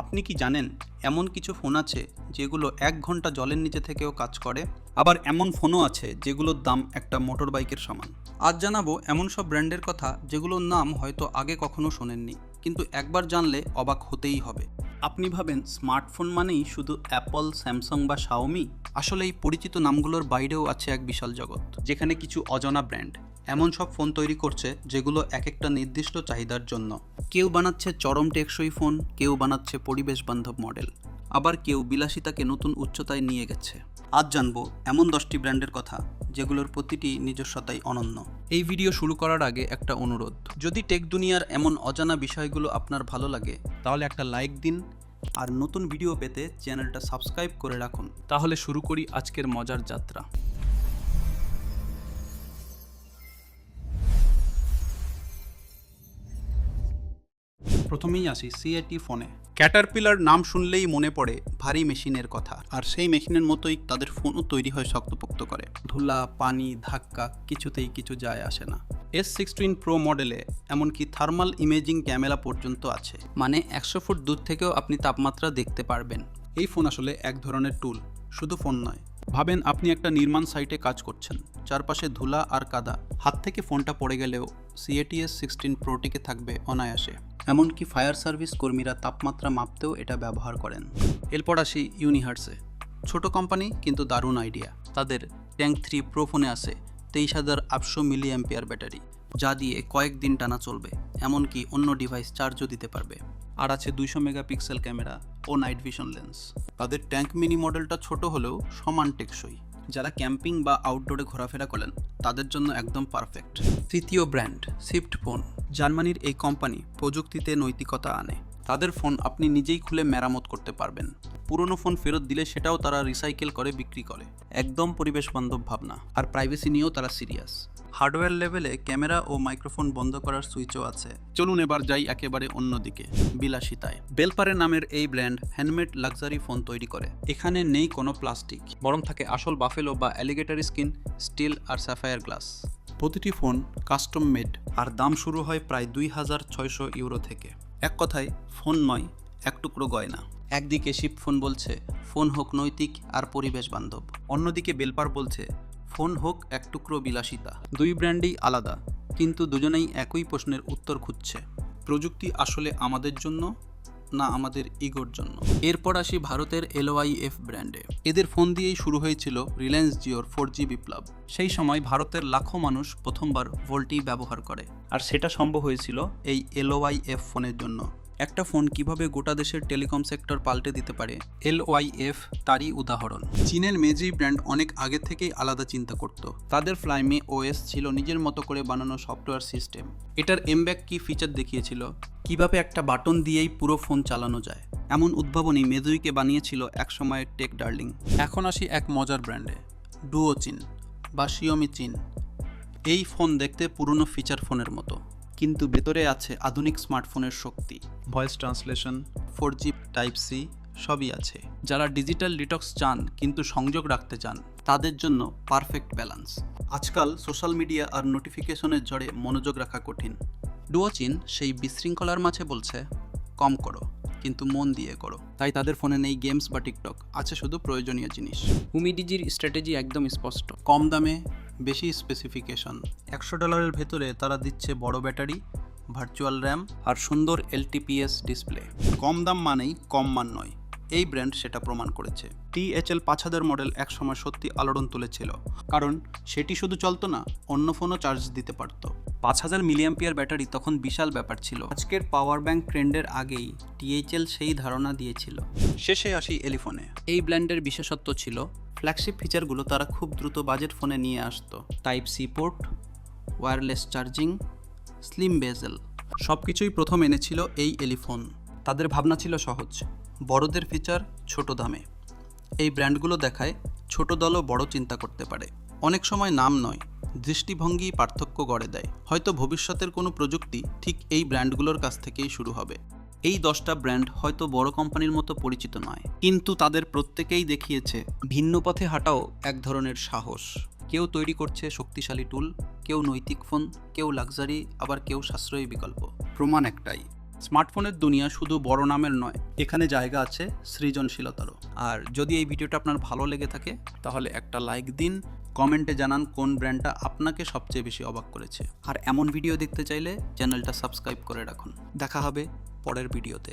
আপনি কি জানেন, এমন কিছু ফোন আছে যেগুলো এক ঘণ্টা জলের নিচে থেকেও কাজ করে? আবার এমন ফোনও আছে যেগুলোর দাম একটা মোটর বাইকের সমান। আজ জানাব এমন সব ব্র্যান্ডের কথা যেগুলোর নাম হয়তো আগে কখনো শোনেননি, কিন্তু একবার জানলে অবাক হতেই হবে। আপনি ভাবেন স্মার্টফোন মানেই শুধু অ্যাপল, স্যামসাং বা শাওমি? আসলে এই পরিচিত নামগুলোর বাইরেও আছে এক বিশাল জগৎ, যেখানে কিছু অজানা ব্র্যান্ড। এমন সব ফোন তৈরি করছে যেগুলো এক একটা নির্দিষ্ট চাহিদার জন্য। কেউ বানাচ্ছে চরম টেকসই ফোন, কেউ বানাচ্ছে পরিবেশ বান্ধব মডেল। আবার কেউ বিলাসিতাকে নতুন উচ্চতায় নিয়ে গেছে। আজ জানব এমন দশটি ব্র্যান্ডের কথা, যেগুলোর প্রতিটি নিজস্বতাই অনন্য। এই ভিডিও শুরু করার আগে একটা অনুরোধ। যদি টেক দুনিয়ার এমন অজানা বিষয়গুলো আপনার ভালো লাগে, তাহলে একটা লাইক দিন। আর নতুন ভিডিও পেতে চ্যানেলটা সাবস্ক্রাইব করে রাখুন। তাহলে শুরু করি আজকের মজার যাত্রা। প্রথমেই আসি সিএটি ফোনে ক্যাটারপিলার নাম শুনলেই মনে পড়ে ভারী মেশিনের কথা। আর সেই মেশিনের মতোই তাদের ফোনও তৈরি হয় শক্তপোক্ত করে। ধুলা, পানি, ধাক্কা কিছুতেই কিছু যায় আসে না। এস সিক্সটিন প্রো মডেলে এমনকি থার্মাল ইমেজিং ক্যামেরা পর্যন্ত আছে। মানে একশো ফুট দূর থেকেও আপনি তাপমাত্রা দেখতে পারবেন। এই ফোন আসলে এক ধরনের টুল শুধু ফোন নয়। ভাবেন আপনি একটা নির্মাণ সাইটে কাজ করছেন। চারপাশে ধুলা আর কাদা। হাত থেকে ফোনটা পড়ে গেলেও সিএটিএস সিক্সটিন প্রোটিকে থাকবে অনায়াসে। এমনকি ফায়ার সার্ভিস কর্মীরা তাপমাত্রা মাপতেও এটা ব্যবহার করেন। এরপর আসি ইউনিহার্সে। ছোট কোম্পানি, কিন্তু দারুণ আইডিয়া। তাদের ট্যাঙ্ক থ্রি প্রো ফোনে আছে তেইশ হাজার আটশো মিলি অ্যাম্পিয়ার ব্যাটারি। যা দিয়ে কয়েকদিন টানা চলবে, এমনকি অন্য ডিভাইস চার্জও দিতে পারবে। আর আছে দুইশো মেগাপিক্সেল ক্যামেরা ও নাইট ভিশন লেন্স তাদের ট্যাঙ্ক মিনি মডেলটা ছোট হলেও সমান টেকসই। যারা ক্যাম্পিং বা আউটডোরে ঘোরাফেরা করেন, তাদের জন্য একদম পারফেক্ট তৃতীয় ব্র্যান্ড সিফট ফোন জার্মানির এই কোম্পানি প্রযুক্তিতে নৈতিকতা আনে। তাদের ফোন আপনি নিজেই খুলে মেরামত করতে পারবেন। পুরনো ফোন ফেরত দিলে সেটাও তারা রিসাইকেল করে, বিক্রি করে। একদম পরিবেশ বান্ধব ভাবনা। আর প্রাইভেসি নিয়েও তারা সিরিয়াস হার্ডওয়্যার লেভেলে ক্যামেরা ও মাইক্রোফোন বন্ধ করার সুইচও আছে। চলুন এবার যাই একেবারে অন্যদিকে বিলাসিতায়। বেলপারে নামের এই ব্র্যান্ড হ্যান্ডমেড লাক্সারি ফোন তৈরি করে। এখানে নেই কোনো প্লাস্টিক বরং থাকে আসল বাফেলো বা অ্যালিগেটর স্কিন স্টিল আর স্যাফায়ার গ্লাস প্রতিটি ফোন কাস্টম মেড আর দাম শুরু হয় প্রায় দুই হাজার ছয়শো ইউরো থেকে। এক কথায়, ফোন নয়, এক টুকরো গয়না। একদিকে শিপ ফোন বলছে, ফোন হোক নৈতিক আর পরিবেশ বান্ধব। অন্যদিকে বেলপার বলছে, ফোন হোক এক টুকরো বিলাসিতা। দুই ব্র্যান্ডই আলাদা, কিন্তু দুজনেই একই প্রশ্নের উত্তর খুঁজছে। প্রযুক্তি আসলে আমাদের জন্য না আমাদের ইগোর জন্য। এরপর আসি ভারতের এলওয়াইএফ ব্র্যান্ডে। এদের ফোন দিয়েই শুরু হয়েছিল রিলায়েন্স জিওর ফোর জি বিপ্লব। সেই সময় ভারতের লাখো মানুষ প্রথমবার ভোল্টি ব্যবহার করে। আর সেটা সম্ভব হয়েছিল এই এলওয়াইএফ ফোনের জন্য। একটা ফোন কীভাবে গোটা দেশের টেলিকম সেক্টর পাল্টে দিতে পারে? এল এলওয়াইএফ তারই উদাহরণ। চীনের মেজি ব্র্যান্ড অনেক আগে থেকেই আলাদা চিন্তা করত। তাদের ফ্লাইমে ওএস ছিল নিজের মতো করে বানানো সফটওয়্যার সিস্টেম। এটার এমব্যাক কি ফিচার দেখিয়েছিল? কীভাবে একটা বাটন দিয়েই পুরো ফোন চালানো যায়? এমন উদ্ভাবনী মেজুইকে বানিয়েছিল একসময়ের টেক ডার্লিং। এখন আসি এক মজার ব্র্যান্ডে ডুও চীন বা শিওমি চীন। এই ফোন দেখতে পুরনো ফিচার ফোনের মতো, কিন্তু ভেতরে আছে আধুনিক স্মার্টফোনের শক্তি। Voice translation four G type C সবই আছে। যারা ডিজিটাল ডিটক্স চান কিন্তু সংযোগ রাখতে চান তাদের জন্য পারফেক্ট ব্যালেন্স। আজকাল সোশ্যাল মিডিয়া আর নোটিফিকেশনের জড়ে মনোযোগ রাখা কঠিন। ডুয়োচিন সেই বিশৃঙ্খলার মাঝে বলছে কম করো কিন্তু মন দিয়ে করো। তাই তাদের ফোনে নেই গেমস বা টিকটক আছে শুধু প্রয়োজনীয় জিনিস। হুমিডিজির স্ট্র্যাটেজি একদম স্পষ্ট। কম দামে বেশি স্পেসিফিকেশন। একশো ডলারের ভেতরে তারা দিচ্ছে বড় ব্যাটারি ভার্চুয়াল র্যাম আর সুন্দর এলটিপিএস ডিসপ্লে। কম দাম মানেই কম মান নয়। এই ব্র্যান্ড সেটা প্রমাণ করেছে। টিএচএল পাঁচ হাজার মডেল একসময় সত্যি আলোড়ন তুলেছিল, কারণ সেটি শুধু চলতো না, অন্য ফোনও চার্জ দিতে পারত। পাঁচ হাজার মিলিয়াম্পিয়ার ব্যাটারি তখন বিশাল ব্যাপার ছিল। আজকের পাওয়ার ব্যাংক ট্রেন্ডের আগেই টিএইচএল সেই ধারণা দিয়েছিল। শেষে আসি এলিফোনে। এই ব্র্যান্ডের বিশেষত্ব ছিল, ফ্ল্যাগশিপ ফিচারগুলো তারা খুব দ্রুত বাজেট ফোনে নিয়ে আসতো। Type C port wireless charging slim bezel. সব কিছুই প্রথম এনেছিল এই এলিফোন। তাদের ভাবনা ছিল সহজ। বড়দের ফিচার ছোট দামে। এই ব্র্যান্ডগুলো দেখায় ছোট দলও বড় চিন্তা করতে পারে। অনেক সময় নাম নয় দৃষ্টিভঙ্গি পার্থক্য গড়ে দেয়। হয়তো ভবিষ্যতের কোনো প্রযুক্তি ঠিক এই ব্র্যান্ডগুলোর কাছ থেকেই শুরু হবে। এই দশটা ব্র্যান্ড হয়তো বড় কোম্পানির মতো পরিচিত নয়। কিন্তু তাদের প্রত্যেকেই দেখিয়েছে, ভিন্ন পথে হাঁটাও এক ধরনের সাহস। কেউ তৈরি করছে শক্তিশালী টুল কেউ নৈতিক ফোন কেউ লাক্সারি আবার কেউ সাশ্রয়ী বিকল্প। প্রমাণ একটাই স্মার্টফোনের দুনিয়া শুধু বড় নামের নয় এখানে জায়গা আছে সৃজনশীলতারও। আর যদি এই ভিডিওটা আপনার ভালো লেগে থাকে তাহলে একটা লাইক দিন কমেন্টে জানান কোন ব্র্যান্ডটা আপনাকে সবচেয়ে বেশি অবাক করেছে। আর এমন ভিডিও দেখতে চাইলে চ্যানেলটা সাবস্ক্রাইব করে রাখুন। দেখা হবে পরের ভিডিওতে।